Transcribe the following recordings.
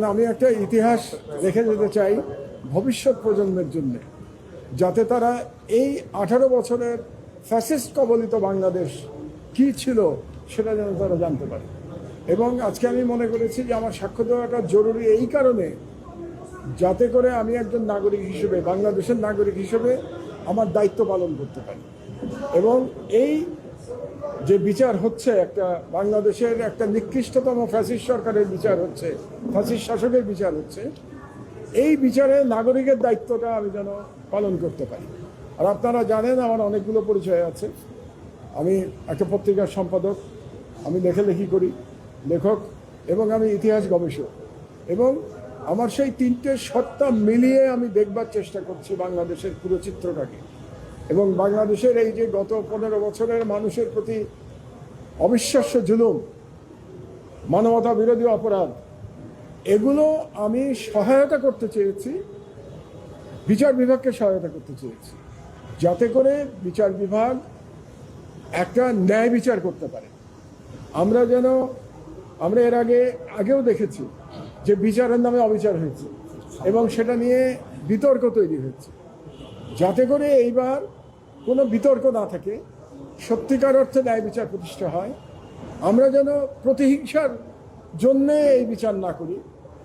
আমি একটা ইতিহাস রেখে যেতে চাই ভবিষ্যৎ প্রজন্মের জন্য, যাতে তারা এই আঠারো বছরের ফ্যাসিস্ট কবলিত বাংলাদেশ কি ছিল সেটা যেন তারা জানতে পারে। এবং আজকে আমি মনে করেছি যে আমার সাক্ষ্য দেওয়াটা জরুরি এই কারণে, যাতে করে আমি একজন নাগরিক হিসেবে, বাংলাদেশের নাগরিক হিসেবে আমার দায়িত্ব পালন করতে পারি। এবং এই যে বিচার হচ্ছে একটা বাংলাদেশের একটা নিকৃষ্টতম ফ্যাসিস্ট সরকারের বিচার হচ্ছে, ফ্যাসিস্ট শাসকের বিচার হচ্ছে, এই বিচারে নাগরিকের দায়িত্বটা আমি যেন পালন করতে পারি। আর আপনারা জানেন আমার অনেকগুলো পরিচয় আছে। আমি একটা পত্রিকার সম্পাদক, আমি লেখালেখি করি, লেখক, এবং আমি ইতিহাস গবেষক। এবং আমার সেই তিনটে সত্তা মিলিয়ে আমি দেখবার চেষ্টা করছি বাংলাদেশের পুরো চিত্রটাকে। এবং বাংলাদেশের এই যে গত পনেরো বছরের মানুষের প্রতি অবিশ্বাস্য জুলুম, মানবতা বিরোধী অপরাধ, এগুলো আমি সহায়তা করতে চেয়েছি, বিচার বিভাগকে সহায়তা করতে চেয়েছি, যাতে করে বিচার বিভাগ একটা ন্যায় বিচার করতে পারে। আমরা যেন, আমরা এর আগে, আগেও দেখেছি যে বিচারের নামে অবিচার হয়েছে এবং সেটা নিয়ে বিতর্ক তৈরি হয়েছে। যাতে করে এইবার কোনো বিতর্ক না থাকে সত্যিকার অর্থে ন্যায় বিচার প্রতিষ্ঠা হয়। আমরা যেন প্রতিহিংসার জন্যে এই বিচার না করি।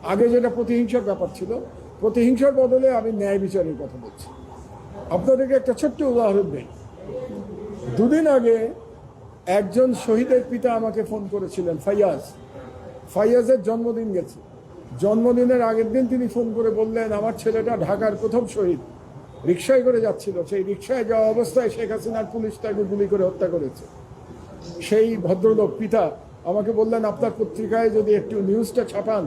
আগে যেটা প্রতিহিংসার ব্যাপার ছিল, প্রতিহিংসার বদলে আমি ন্যায় বিচারের কথা বলছি। আপনাদেরকে একটা ছোট্ট উদাহরণ দিই। দুদিন আগে একজন শহীদের পিতা আমাকে ফোন করেছিলেন, ফাইয়াজ। ফাইয়াজের জন্মদিন গেছে। জন্মদিনের আগের দিন তিনি ফোন করে বললেন, আমার ছেলেটা ঢাকার প্রথম শহীদ। রিক্সায় করে যাচ্ছিল। সেই রিক্সায় যাওয়া অবস্থায় শেখ হাসিনার পুলিশ তাকে গুলি করে হত্যা করেছে। সেই ভদ্রলোক পিতা আমাকে বললেন, আপনার পত্রিকায় যদি একটু নিউজটা ছাপান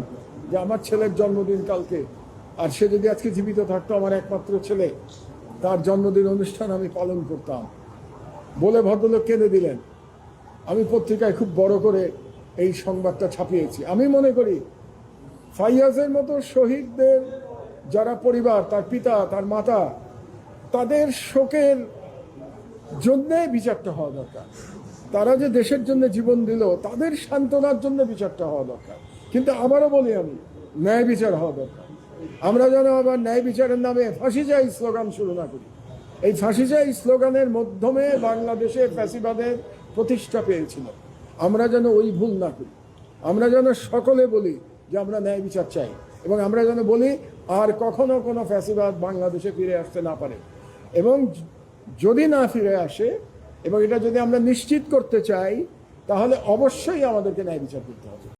যে আমার ছেলের জন্মদিন কালকে, আর সে যদি আজকে জীবিত থাকতো, আমার একমাত্র ছেলে, তার জন্মদিন অনুষ্ঠান আমি পালন করতাম। বলে ভদ্রলোক কেঁদে দিলেন। আমি পত্রিকায় খুব বড় করে এই সংবাদটা ছাপিয়েছি। আমি মনে করি, ফাইয়াজের মতো শহীদদের যারা পরিবার, তার পিতা, তার মাতা তাদের শোকের জন্যে বিচারটা হওয়া দরকার। তারা যে দেশের জন্য জীবন দিল, তাদের সান্ত্বনার জন্য বিচারটা হওয়া দরকার। কিন্তু আবারও বলি আমি, ন্যায় বিচার হওয়া দরকার। আমরা যেন আবার ন্যায় বিচারের নামে ফাঁসি যাই স্লোগান শুরু না করি। এই ফাঁসি যাই স্লোগানের মাধ্যমে বাংলাদেশে ফ্যাসিবাদের প্রতিষ্ঠা পেয়েছিল। আমরা যেন ওই ভুল না করি। আমরা যেন সকলে বলি যে আমরা ন্যায় বিচার চাই। এবং আমরা যেন বলি, আর কখনো কোনো ফ্যাসিবাদ বাংলাদেশে ফিরে আসতে না পারে। এবং যদি না ফিরে আসে, এবং এটা যদি আমরা নিশ্চিত করতে চাই, তাহলে অবশ্যই আমাদেরকে ন্যায় বিচার করতে হবে।